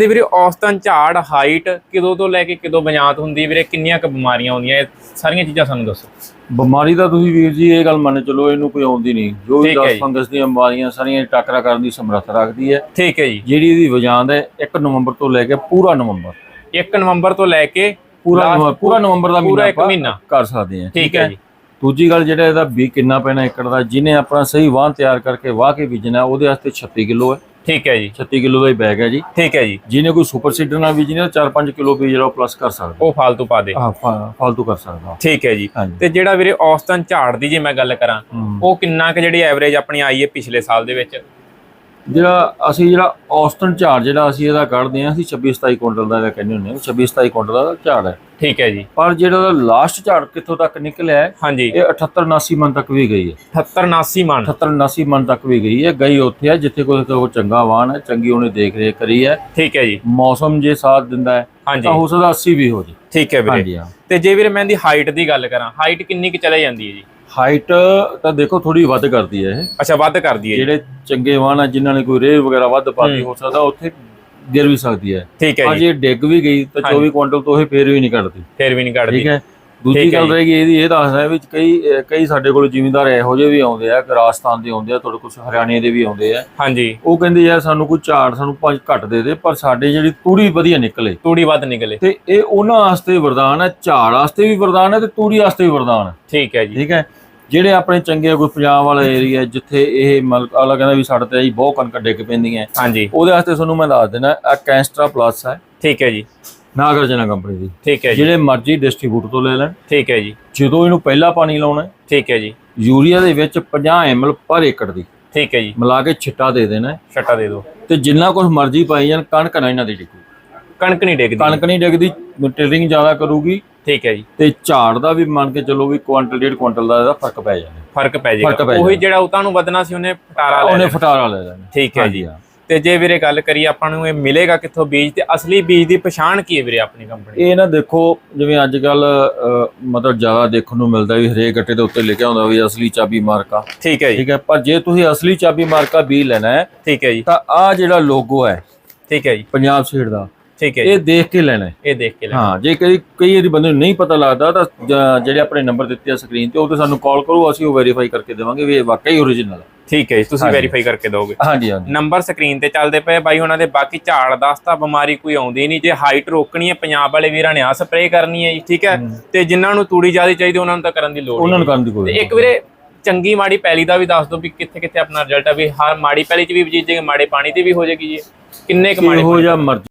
ਦੇ ਵੀਰੇ ਔਸਤਨ ਝਾੜ ਹਾਈਟ ਕਿਦੋਂ ਤੋਂ ਲੈ ਕੇ ਕਿਦੋਂ ਬਜਾਤ ਹੁੰਦੀ ਵੀਰੇ ਕਿੰਨੀਆਂ ਕੁ ਬਿਮਾਰੀਆਂ ਆਉਂਦੀਆਂ? ਇਹ ਸਾਰੀਆਂ ਚੀਜ਼ਾਂ ਸਾਨੂੰ ਦੱਸੋ। ਬਿਮਾਰੀ ਦਾ ਤੁਸੀਂ ਵੀਰ ਜੀ ਇਹ ਗੱਲ ਮੰਨ ਚਲੋ ਇਹਨੂੰ ਕੋਈ ਆਉਂਦੀ ਨਹੀਂ। ਜੋ ਵੀ ਠੀਕ ਹੈ 10 ਜੀ। ਫੰਗਸ ਦੀਆਂ ਬਿਮਾਰੀਆਂ ਸਾਰੀਆਂ ਟੱਕਰਾ ਕਰਨ ਦੀ ਸਮਰੱਥਾ ਰੱਖਦੀ ਹੈ। ਠੀਕ ਹੈ ਜੀ। ਜਿਹੜੀ ਇਹਦੀ ਵਜਾਂਦ ਹੈ 1 ਨਵੰਬਰ ਤੋਂ ਲੈ ਕੇ ਪੂਰਾ ਨਵੰਬਰ। 1 ਨਵੰਬਰ ਤੋਂ ਲੈ ਕੇ ਪੂਰਾ ਪੂਰਾ ਨਵੰਬਰ ਦਾ ਪੂਰਾ ਮਹੀਨਾ ਇੱਕ ਆਪਾਂ ਮਹੀਨਾ। ਕਰ ਸਕਦੇ ਹਾਂ। ਠੀਕ ਹੈ ਜੀ। ਦੂਜੀ ਗੱਲ ਜਿਹੜਾ ਇਹਦਾ ਬੀ ਕਿੰਨਾ ਪੈਣਾ ਏਕੜ ਦਾ ਜਿਹਨੇ ਆਪਣਾ ਸਹੀ ਵਾਹਨ ਤਿਆਰ ਕਰਕੇ ਵਾਹ ਕੇ ਬੀਜਣਾ ਉਹਦੇ ਵਾਸਤੇ 36 ਕਿਲੋ ਹੈ। ਠੀਕ ਹੈ ਜੀ। 36 ਕਿਲੋ ਦਾ ਹੀ ਬੈਗ ਹੈ ਜੀ। ਠੀਕ ਹੈ ਜੀ। ਜਿਹਨੇ ਕੋਈ ਸੁਪਰ ਸੀਡਰ ਨਾਲ ਬੀਜਣਾ 4-5 ਕਿਲੋ ਬੀਜ ਜਿਹੜਾ ਪਲੱਸ ਕਰ ਸਕਦਾ। ਉਹ ਫਾਲਤੂ ਪਾ ਦੇ। ਹਾਂ ਫਾ- ਫਾਲਤੂ ਕਰ ਸਕਦਾ। ਠੀਕ ਹੈ ਜੀ। ਤੇ ਜਿਹੜਾ ਵੀਰੇ ਔਸਤਨ ਝਾੜ ਦੀ ਜੇ ਮੈਂ ਗੱਲ ਕਰਾਂ। ਉਹ ਕਿੰਨਾ ਕੁ ਜਿਹੜੀ ਐਵਰੇਜ ਆਪਣੀ ਆਈ ਹੈ ਪਿਛਲੇ ਸਾਲ ਦੇ ਵਿੱਚ? ਜਿਹੜਾ ਅਸੀਂ ਜਿਹੜਾ ਔਸਟਨ ਝਾੜ ਜਿਹੜਾ ਅਸੀਂ ਇਹਦਾ ਕੱਢਦੇ ਹਾਂ ਅਸੀਂ 26 27 ਕੁਇੰਟਲ ਦਾ ਇਹਦਾ ਕਹਿੰਦੇ ਹੁੰਦੇ ਹਾਂ 26 27 ਕੁਇੰਟਲ ਦਾ ਝਾੜ ਹੈ। ਠੀਕ ਹੈ ਜੀ। ਪਰ ਜਿਹੜਾ ਲਾਸਟ ਝਾੜ ਕਿੱਥੋਂ ਤੱਕ ਨਿਕਲਿਆ ਹੈ ਹਾਂਜੀ। ਇਹ 78 79 ਮਨ ਤੱਕ ਵੀ ਗਈ ਹੈ। 78 79 ਮਣ 78 79 ਮਨ ਤੱਕ ਵੀ ਗਈ ਹੈ ਗਈ ਉੱਥੇ ਹੈ ਜਿੱਥੇ ਕੋਈ ਕੋਈ ਚੰਗਾ ਵਾਹਨ ਹੈ ਚੰਗੀ ਉਹਨੇ ਦੇਖ ਰੇਖ ਕਰੀ ਹੈ। ਠੀਕ ਹੈ ਜੀ। ਮੌਸਮ ਜੇ ਸਾਥ ਦਿੰਦਾ ਹੈ ਤਾਂ ਹੋ ਸਕਦਾ 80 ਵੀ ਹੋ ਜੇ ਠੀਕ ਹੈ ਵੀਰੇ। ਤੇ ਜੇ ਵੀਰੇ ਮੈਂ ਇਹਦੀ ਹਾਈਟ ਦੀ ਗੱਲ ਕਰਾਂ ਹਾਈਟ ਕਿੰਨੀ ਕੁ ਚਲੇ ਜਾਂਦੀ ਹੈ ਜੀ? ਹਾਈਟ ਤਾਂ ਦੇਖੋ ਥੋੜੀ ਵੱਧ ਕਰਦੀ ਹੈ ਇਹ। ਅੱਛਾ ਵੱਧ ਕਰਦੀ ਹੈ ਜਿਹੜੇ ਚੰਗੇ ਵਾਹਨ ਹੈ ਜਿਨ੍ਹਾਂ ਨੇ ਕੋਈ ਰੇਹ ਵਗੈਰਾ ਵੱਧ ਪਾਤੀ ਹੋ। ਸਕਦਾ ਉੱਥੇ ਗਿਰ ਵੀ ਸਕਦੀ ਹੈ। ਠੀਕ ਹੈ ਜੀ। ਜੇ ਡਿੱਗ ਵੀ ਗਈ ਤਾਂ 24 ਕੁਇੰਟਲ ਤੋਂ ਇਹ ਫੇਰ ਵੀ ਨਹੀਂ ਕੱਢਦੀ। ਫਿਰ ਵੀ ਨਹੀਂ ਕੱਢਦੀ। ਠੀਕ ਹੈ। ਦੂਜੀ ਗੱਲ ਜੀ। ਰਹੇਗੀ ਇਹਦੀ ਇਹ ਦੱਸਦਾ ਵੀ ਕਈ ਕਈ ਸਾਡੇ ਕੋਲ ਜ਼ਿਮੀਂਦਾਰ ਇਹੋ ਜਿਹੇ ਵੀ ਆਉਂਦੇ ਆ ਰਾਜਸਥਾਨ ਦੇ ਆਉਂਦੇ ਆ ਤੁਹਾਡੇ ਕੋਲ ਹਰਿਆਣੇ ਦੇ ਵੀ ਆਉਂਦੇ ਆ। ਹਾਂਜੀ। ਉਹ ਕਹਿੰਦੇ ਯਾਰ ਸਾਨੂੰ ਕੋਈ ਝਾੜ ਸਾਨੂੰ ਪੰਜ ਘੱਟ ਦੇ ਦੇ ਪਰ ਸਾਡੇ ਜਿਹੜੀ ਤੂੜੀ ਵਧੀਆ ਨਿਕਲੇ। ਤੂੜੀ ਵੱਧ ਨਿਕਲੇ। ਤੇ ਇਹ ਉਹਨਾਂ ਵਾਸਤੇ ਵਰਦਾਨ ਹੈ ਝਾੜ ਵਾਸਤੇ ਵੀ ਵਰਦਾਨ ਹੈ ਤੇ ਤੂੜੀ ਵਾਸਤੇ ਵੀ ਵਰਦਾਨ ਹੈ। ਠੀਕ ਹੈ ਜੀ। ਠੀਕ ਹੈ? ਜਿਹੜੇ ਆਪਣੇ ਚੰਗੇ ਕੋਈ ਪੰਜਾਬ ਵਾਲਾ ਏਰੀਆ ਜਿੱਥੇ ਇਹ ਮਤਲਬ ਅਗਲਾ ਕਹਿੰਦਾ ਵੀ ਸਾਡੇ ਤੇ ਜੀ ਬਹੁਤ ਕਣਕਾਂ ਡਿੱਗ ਪੈਂਦੀਆਂ। ਹਾਂਜੀ। ਉਹਦੇ ਵਾਸਤੇ ਤੁਹਾਨੂੰ ਮੈਂ ਦੱਸ ਦੇਣਾ ਆ ਕੈਂਸਟਰਾ ਪਲੱਸ ਹੈ। ਠੀਕ ਹੈ ਜੀ। ਨਾਗਰਜਨਾ ਕੰਪਨੀ ਦੀ। ਠੀਕ ਹੈ ਜੀ। ਜਿਹੜੇ ਮਰਜ਼ੀ ਡਿਸਟ੍ਰੀਬਿਊਟਰ ਤੋਂ ਲੈ ਲੈਣ। ਠੀਕ ਹੈ ਜੀ। ਜਦੋਂ ਇਹਨੂੰ ਪਹਿਲਾ ਪਾਣੀ ਲਾਉਣਾ ਹੈ, ਠੀਕ ਹੈ ਜੀ। ਯੂਰੀਆ ਦੇ ਵਿੱਚ 50 ml ਪਰ ਏਕੜ ਦੀ। ਠੀਕ ਹੈ ਜੀ। ਮਿਲਾ ਕੇ ਛਿੱਟਾ ਦੇ ਦੇਣਾ ਹੈ। ਛੱਟਾ ਦੇ ਦਿਓ। ਤੇ ਜਿੰਨਾ ਕੁਝ ਮਰਜ਼ੀ ਪਾਈ ਜਾਣ ਕਣਕ ਨਾ ਇਹਨਾਂ ਦੀ ਡਿੱਗੂ। ਕਣਕ ਨਹੀਂ ਡਿੱਗਦੀ। ਕਣਕ ਨਹੀਂ ਡਿੱਗਦੀ ਟਿਲਰਿੰਗ ਜ਼ਿਆਦਾ ਕਰੂਗੀ। ਠੀਕ ਹੈ ਜੀ। ਤੇ ਝਾੜ ਦਾ ਵੀ ਮੰਨ ਕੇ ਚੱਲੋ ਵੀ ਕੁਆਂਟਲ ਡੇਢ ਕੁਆਂਟਲ ਦਾ ਇਹਦਾ ਫ਼ਰਕ ਪੈ ਜਾਣਾ। ਫ਼ਰਕ ਪੈ ਫ਼ਰਕ ਜਾਏਗਾ ਪੈ ਉਹੀ ਜਾਏਗਾ। ਜਿਹੜਾ ਉਤਾਂ ਨੂੰ ਵਧਣਾ ਸੀ ਉਹਨੇ ਫਟਾਰਾ ਲੈ ਉਹਨੇ ਲੈਣਾ। ਫਟਾਰਾ ਲੈ ਲੈਣਾ। ਠੀਕ ਹੈ ਜੀ। ਹਾਂ। ਤੇ ਜੇ ਵੀਰੇ ਗੱਲ ਕਰੀਏ ਆਪਾਂ ਨੂੰ ਇਹ ਮਿਲੇਗਾ ਕਿੱਥੋਂ ਬੀਜ ਤੇ ਅਸਲੀ ਬੀਜ ਦੀ ਪਛਾਣ ਕੀ ਹੈ ਵੀਰੇ ਆਪਣੀ ਕੰਪਨੀ ਇਹ ਨਾ ਦੇਖੋ ਜਿਵੇਂ ਅੱਜ ਕੱਲ ਮਤਲਬ ਜ਼ਿਆਦਾ ਦੇਖਣ ਨੂੰ ਮਿਲਦਾ ਵੀ ਹਰੇਕ ਗੱਟੇ ਦੇ ਉੱਤੇ ਲਿਖਿਆ ਹੁੰਦਾ ਵੀ ਅਸਲੀ ਚਾਬੀ ਮਾਰਕਾ। ਠੀਕ ਹੈ ਜੀ। ਠੀਕ ਹੈ ਪਰ ਜੇ ਤੁਸੀਂ ਅਸਲੀ ਚਾਬੀ ਮਾਰਕਾ ਵੀ ਲੈਣਾ ਹੈ ਠੀਕ ਹੈ ਜੀ। ਤਾਂ ਆ ਜਿਹੜਾ ਲੋਗੋ ਹੈ ਠੀਕ ਹੈ ਜੀ। ਪੰਜਾਬ ਸੀਡ ਦਾ ਠੀਕ ਹੈ ਇਹ ਦੇਖ ਕੇ ਲੈਣਾ ਇਹ ਦੇਖ ਕੇ ਲੈ ਹਾਂ ਜੇ ਕਈ ਕਈ ਵਾਰੀ ਬੰਦੇ ਨੂੰ ਨਹੀਂ ਪਤਾ ਲੱਗਦਾ ਤਾਂ ਜਿਹੜੇ ਆਪਣੇ ਨੰਬਰ ਦਿੱਤੇ ਆ ਸਕਰੀਨ ਤੇ ਉਹ ਤੇ ਸਾਨੂੰ ਕਾਲ ਕਰੋ ਅਸੀਂ ਉਹ ਵੈਰੀਫਾਈ ਕਰਕੇ ਦੇਵਾਂਗੇ ਵੀ ਇਹ ਵਾਕਈ ਓਰੀਜਨਲ ਹੈ। ਠੀਕ ਹੈ ਜੀ ਤੁਸੀਂ। ਵੈਰੀਫਾਈ ਕਰਕੇ ਦੋਗੇ ਹਾਂਜੀ ਹਾਂਜੀ। ਨੰਬਰ ਸਕਰੀਨ ਤੇ ਚੱਲਦੇ ਪਏ ਬਾਈ ਉਹਨਾਂ ਦੇ ਬਾਕੀ ਝਾੜ ਦੱਸਤਾ ਬਿਮਾਰੀ ਕੋਈ ਆਉਂਦੀ ਨਹੀਂ। ਜੇ ਹਾਈਟ ਰੋਕਣੀ ਹੈ ਪੰਜਾਬ ਵਾਲੇ ਵੀਰਾਂ ਨੇ ਆ ਸਪਰੇਅ ਕਰਨੀ ਹੈ ਜੀ ਠੀਕ ਹੈ? ਤੇ ਜਿਨ੍ਹਾਂ ਨੂੰ ਤੂੜੀ ਜ਼ਿਆਦਾ ਚਾਹੀਦੀ ਉਹਨਾਂ ਨੂੰ ਤਾਂ ਕਰਨ ਦੀ ਲੋੜ ਉਹਨਾਂ ਨੂੰ ਕਰਨ ਦੀ ਕੋਈ ਇੱਕ ਵੀਰੇ ਚੰਗੀ ਮਾੜੀ ਪੈਲੀ ਦਾ ਵੀ ਦੱਸ ਦਿਓ ਵੀ ਕਿੱਥੇ ਕਿੱਥੇ ਆਪਣਾ ਰਿਜ਼ਲਟ ਆ ਵੀ ਹਰ ਮਾੜੀ ਪੈਲੀ 'ਚ ਵੀ ਬੀਜੇਗੇ ਮਾੜੇ ਪਾਣੀ ਤੇ ਵੀ ਹੋ ਜਾਏਗੀ ਜੀ। ਕਿੰਨੇ ਕੁ ਮਾੜੇ ਇਹੋ ਜਿਹਾ ਮਰਜ਼ੀ